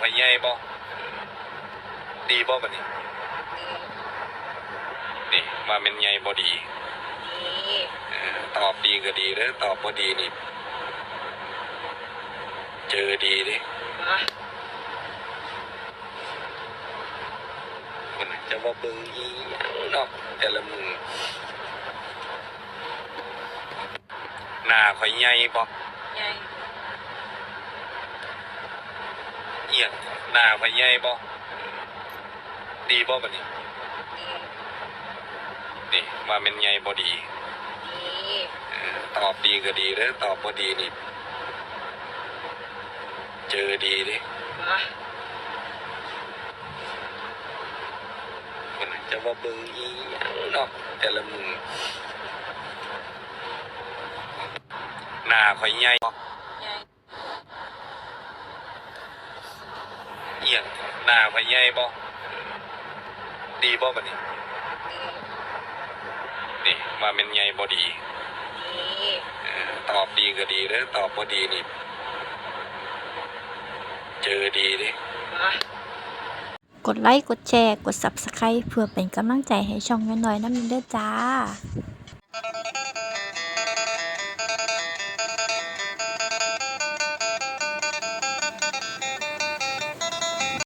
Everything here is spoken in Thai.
ข่อยใหญ่บ่ดีบ่บัดนี้นี่ว่ามันใหญ่บ่ดีดีเออตอบดีก็ดีเด้อตอบบ่ดีนี่ เจอดีเด้มามันจะว่าเบิ่งอีหยังเนาะแต่ละมือหน้าข่อยใหญ่บ่ใหญ่ เอียงหน้าข่อยใหญ่บ่ดีบ่บัดนี้ดีนี่ว่ามันใหญ่บ่ดีดีเออตอบดีก็ดีเด้อตอบบ่ดีนี่ เจอดีเด้มามันจะว่าเบิ่งอีหยังเนาะแต่ละมือหน้าข่อยใหญ่บ่ใหญ่ อียงหน้าข่อยใหญ่บ่ดีบ่บัดนี้ดีนี่ว่ามันใหญ่บ่ดีดีเออตอบดีก็ดีเด้อตอบบ่ดีนี่ เจอดีเด้ มากดไลค์ กดแชร์ กด Subscribe เพื่อเป็นกำลังใจให้ช่องน้อยๆน้ำมินเด้อจ้า